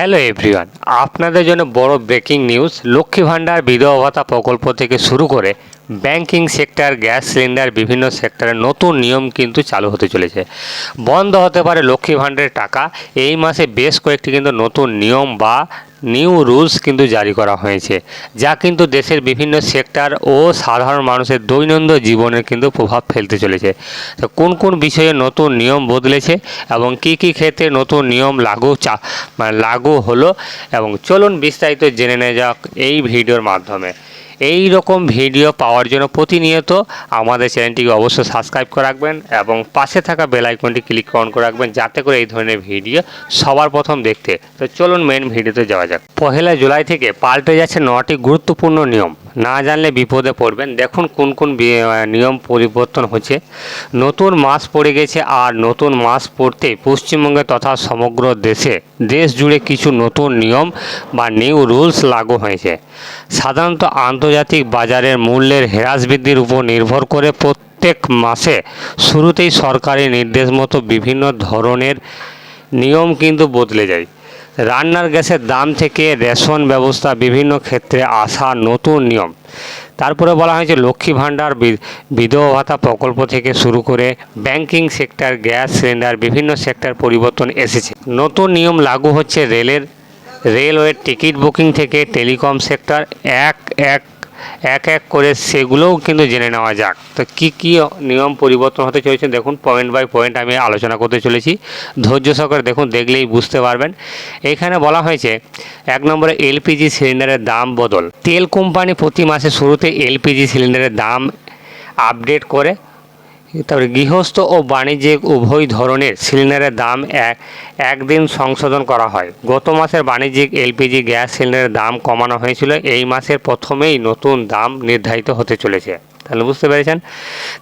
Hello everyone আপনাদের জন্য বড় ব্রেকিং নিউজ লক্ষ্মী ভাণ্ডার বিধবা ভাতা প্রকল্প থেকে শুরু করে ব্যাংকিং সেক্টর গ্যাস সিলিন্ডার বিভিন্ন সেক্টরে নতুন নিয়ম কিন্তু চালু হতে চলেছে। বন্ধ হতে পারে লক্ষ্মী ভাণ্ডারের টাকা, এই মাসে বেশ কয়েকটি কিন্তু নতুন নিয়ম বা নিউ রুলস কিন্তু জারি করা হয়েছে, যা কিন্তু দেশের বিভিন্ন সেক্টর ও সাধারণ মানুষের দৈনন্দিন জীবনের কিন্তু প্রভাব ফেলতে চলেছে। তো কোন কোন বিষয়ে নতুন নিয়ম বদলেছে এবং কি কি ক্ষেত্রে নতুন নিয়ম লাগু চা মানে লাগু হলো, এবং চলুন বিস্তারিত জেনে নেওয়া যাক এই ভিডিওর মাধ্যমে। এই রকম ভিডিও পাওয়ার জন্য প্রতিনিয়ত আমাদের চ্যানেলটিকে অবশ্যই সাবস্ক্রাইব করে রাখবেন এবং পাশে থাকা বেল আইকনটি ক্লিক অন করে রাখবেন যাতে করে এই ধরনের ভিডিও সবার প্রথম দেখতে। তো চলুন মেন ভিডিওতে যাওয়া যাক। পহেলা জুলাই থেকে পাল্টে যাচ্ছে নটি গুরুত্বপূর্ণ নিয়ম। না জানলে বিপদে পড়বেন। দেখুন কোন কোন নিয়ম পরিবর্তন হচ্ছে। নতুন মাস পড়ে গেছে আর নতুন মাস পড়তে পশ্চিমবঙ্গে তথা সমগ্র দেশে, দেশ জুড়ে কিছু নতুন নিয়ম বা নিউ রুলস লাগু হয়েছে। সাধারণত আন্তর্জাতিক বাজারের মূল্যের হ্রাস বৃদ্ধির উপর নির্ভর করে প্রত্যেক মাসে শুরুতেই সরকারি নির্দেশ মতো বিভিন্ন ধরনের নিয়ম কিন্তু বদলে যায়। রান্নার গ্যাসের দাম থেকে রেশন ব্যবস্থা বিভিন্ন ক্ষেত্রে আসা নতুন নিয়ম। তারপরে বলা হয়েছে, লক্ষ্মী ভাণ্ডার বিধবা ভাতা প্রকল্প থেকে শুরু করে ব্যাংকিং সেক্টর গ্যাস সিলিন্ডার, বিভিন্ন সেক্টর পরিবর্তন এসেছে। নতুন নিয়ম লাগু হচ্ছে রেলের, রেলওয়ের টিকিট বুকিং থেকে টেলিকম সেক্টর এক এক এক এক করে সেগুলোও কিন্তু জেনে নেওয়া যাক। তো কি কি নিয়ম পরিবর্তন হতে চলেছে দেখুন পয়েন্ট বাই পয়েন্ট আমি আলোচনা করতে চলেছি। ধৈর্য সহকারে দেখুন, দেখলেই বুঝতে পারবেন। এখানে বলা হয়েছে, এক নম্বরে এলপিজি সিলিন্ডারের দাম বদল। তেল কোম্পানি প্রতি মাসে শুরুতে এলপিজি সিলিন্ডারের দাম আপডেট করে তারপরে গৃহস্থ ও বাণিজ্যিক উভয় ধরনের সিলিন্ডারের দাম এক, একদিন সংশোধন করা হয়। গত মাসের বাণিজ্যিক এলপিজি গ্যাস সিলিন্ডারের দাম কমানো হয়েছিল। এই মাসের প্রথমেই নতুন দাম নির্ধারিত হতে চলেছে। তাহলে বুঝতে পেরেছেন?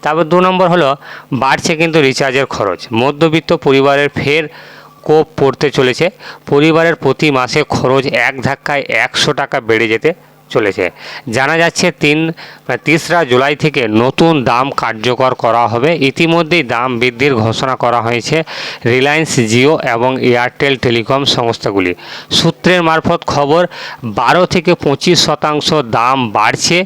তারপর দু নম্বর হলো, বাড়ছে কিন্তু রিচার্জের খরচ। মধ্যবিত্ত পরিবারের ফের কোপ পড়তে চলেছে। পরিবারের প্রতি মাসে খরচ এক ধাক্কায় একশো টাকা বেড়ে যেতে চলেছে। জানা যাচ্ছে তিন তিসরা তেসরা জুলাই থেকে নতুন দাম কার্যকর করা হবে। ইতিমধ্যেই দাম বৃদ্ধির ঘোষণা করা হয়েছে রিলায়েন্স জিও এবং এয়ারটেল টেলিকম সংস্থাগুলি। সূত্রের মারফত খবর, বারো থেকে পঁচিশ শতাংশ দাম বাড়ছে,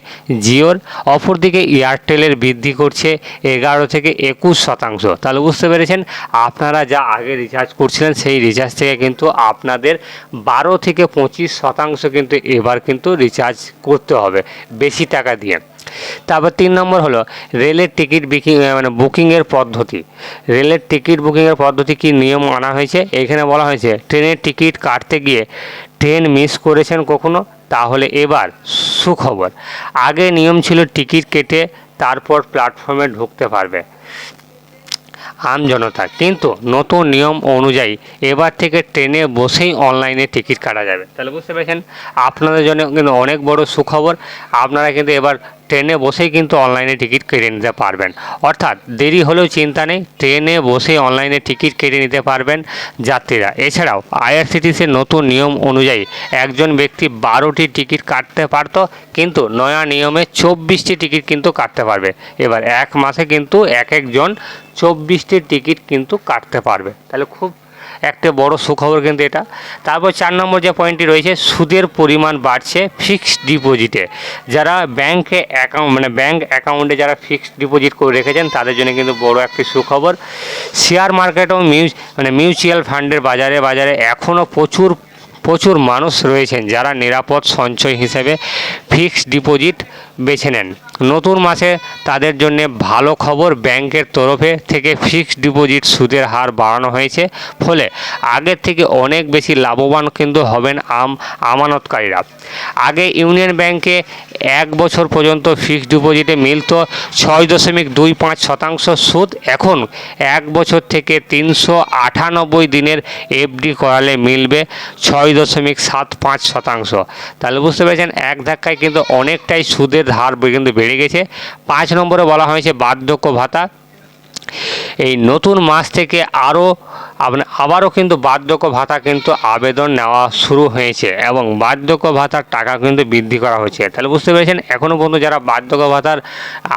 জিওর। অপরদিকে এয়ারটেলের বৃদ্ধি করছে, এগারো থেকে একুশ শতাংশ। তাহলে বুঝতে পেরেছেন, আপনারা যা আগে রিচার্জ করছিলেন, সেই রিচার্জ থেকে কিন্তু আপনাদের বারো থেকে পঁচিশ শতাংশ কিন্তু এবার কিন্তু রিচার্জ করতে হবে। বেশি টাকা দিয়ে। তারপর তিন নম্বর হলো, রেলের টিকিট বুকিং মানে বুকিংয়ের পদ্ধতি। রেলের টিকিট বুকিংয়ের পদ্ধতি কি নিয়ম আনা হয়েছে? এখানে বলা হয়েছে, ট্রেনের টিকিট কাটতে গিয়ে ট্রেন মিস করেছেন কখনো? তাহলে এবার সুখবর। আগে নিয়ম ছিল টিকিট কেটে তারপর প্ল্যাটফর্মে ঢুকতে পারবে। আমজনতা কিন্তু নতুন নিয়ম অনুযায়ী এবার থেকে ট্রেনে বসেই অনলাইনে টিকিট কাটা যাবে। তাহলে বুঝতে পেরেছেন? আপনাদের জন্য কিন্তু অনেক বড় সুখবর। আপনারা কিন্তু এবার ট্রেনে বসেই কিন্তু অনলাইনে টিকিট কেটে নিতে পারবেন। অর্থাৎ দেরি হলেও চিন্তা নেই, ট্রেনে বসেই অনলাইনে টিকিট কেটে নিতে পারবেন যাত্রীরা। এছাড়াও আইআরসিটিসির নতুন নিয়ম অনুযায়ী একজন ব্যক্তি বারোটি টিকিট কাটতে পারতো, কিন্তু নয়া নিয়মে চব্বিশটি টিকিট কিন্তু কাটতে পারবে। এবার এক মাসে কিন্তু এক একজন চব্বিশটি টিকিট কিন্তু কাটতে পারবে। তাহলে খুব একটা বড় সুখবর কিন্তু এটা। তারপর চার নম্বর যে পয়েন্টটি রয়েছে, সুদের পরিমাণ বাড়ছে ফিক্সড ডিপোজিটে যারা ব্যাংকে অ্যাকাউন্ট মানে ব্যাংক অ্যাকাউন্টে যারা ফিক্সড ডিপোজিট করে রেখেছেন, তাদের জন্য কিন্তু বড় একটি সুখবর। শেয়ার মার্কেট ও মিউচ মানে মিউচুয়াল ফান্ডের বাজারে বাজারে এখনও প্রচুর প্রচুর মানুষ রয়েছেন যারা নিরাপদ সঞ্চয় হিসেবে ফিক্সড ডিপোজিট বেছে নেন। নতুন মাসে তাদের জন্য ভালো খবর ব্যাংকের তরফে থেকে ফিক্সড ডিপোজিট সুদের হার বাড়ানো হয়েছে। ফলে আগের থেকে অনেক বেশি লাভবান কিন্তু হবেন আম, আমানতকারীরা। আগে ইউনিয়ন ব্যাংকে এক বছর পর্যন্ত ফিক্সড ডিপোজিটে মিলত ছয় দশমিক দুই পাঁচ শতাংশ সুদ। এখন এক বছর থেকে তিনশো আটানব্বই দিনের এফডি করালে মিলবে ছয় দশমিক সাত পাঁচ শতাংশ। তাহলে বুঝতে পেরেছেন, এক ধাক্কায় কিন্তু অনেকটাই সুদের হার কিন্তু বেড়ে গেছে। পাঁচ নম্বরে বলা হয়েছে বার্ধক্য ভাতা। এই নতুন মাস থেকে আরও আপনার আবারও কিন্তু বার্ধক্য ভাতা কিন্তু আবেদন নেওয়া শুরু হয়েছে এবং বার্ধক্য ভাতার টাকা কিন্তু বৃদ্ধি করা হয়েছে। তাহলে বুঝতে পেরেছেন এখনও পর্যন্ত যারা বার্ধক্য ভাতার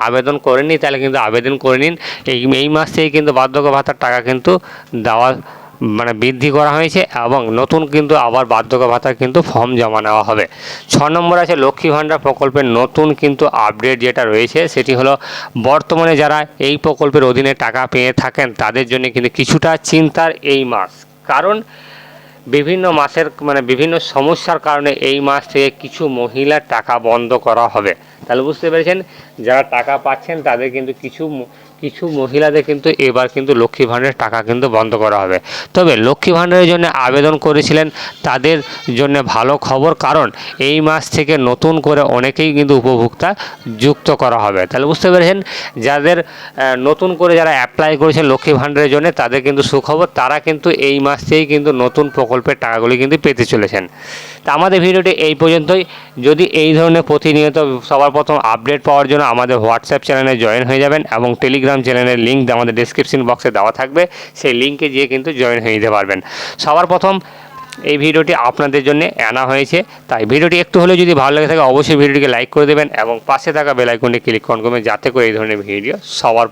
আবেদন করেনি তাহলে কিন্তু আবেদন করে নিন। এই এই মাস থেকে কিন্তু বার্ধক্য ভাতার টাকা কিন্তু দেওয়া মানে বৃদ্ধি করা হয়েছে এবং নতুন কিন্তু আবার বার্ধক্য ভাতা কিন্তু ফর্ম জমা নেওয়া হবে। ছ নম্বর আছে লক্ষ্মী ভাণ্ডার প্রকল্পের নতুন কিন্তু আপডেট যেটা রয়েছে সেটি হলো বর্তমানে যারা এই প্রকল্পের অধীনে টাকা পেয়ে থাকেন তাদের জন্য কিন্তু কিছুটা চিন্তার এই মাস। কারণ বিভিন্ন মাসের মানে বিভিন্ন সমস্যার কারণে এই মাস থেকে কিছু মহিলার টাকা বন্ধ করা হবে। তাহলে বুঝতে পেরেছেন? যারা টাকা পাচ্ছেন তাদের কিন্তু কিছু কিছু মহিলাদের কিন্তু এবার কিন্তু লক্ষ্মী ভাণ্ডারের টাকা কিন্তু বন্ধ করা হবে। তবে লক্ষ্মী ভাণ্ডারের জন্য আবেদন করেছিলেন, তাদের জন্য ভালো খবর কারণ এই মাস থেকে নতুন করে অনেকেই কিন্তু উপভোক্তা যুক্ত করা হবে। তাহলে বুঝতে পেরেছেন, যাদের নতুন করে যারা অ্যাপ্লাই করেছেন লক্ষ্মী ভাণ্ডারের জন্য, তাদের কিন্তু সুখবর, তারা কিন্তু এই মাস থেকেই কিন্তু নতুন প্রকল্পের টাকাগুলি কিন্তু পেতে চলেছেন। তা আমাদের ভিডিওটি এই পর্যন্তই। যদি এই ধরনের প্রতিনিয়ত সবার প্রথম আপডেট পাওয়ার জন্য আমাদের হোয়াটসঅ্যাপ চ্যানেলে জয়েন হয়ে যাবেন এবং টেলিগ্রাম চ্যানেলের লিঙ্ক আমাদের ডিসক্রিপশন বক্সে দেওয়া থাকবে। সেই লিঙ্কে গিয়ে কিন্তু জয়েন হয়ে নিতে পারবেন। সবার প্রথম এই ভিডিওটি আপনাদের জন্য আনা হয়েছে। তাই ভিডিওটি একটু হলেও যদি ভালো লাগে থাকে, অবশ্যই ভিডিওটিকে লাইক করে দেবেন এবং পাশে থাকা বেলাইকনটি ক্লিক করবেন, যাতে করে এই ধরনের ভিডিও সবার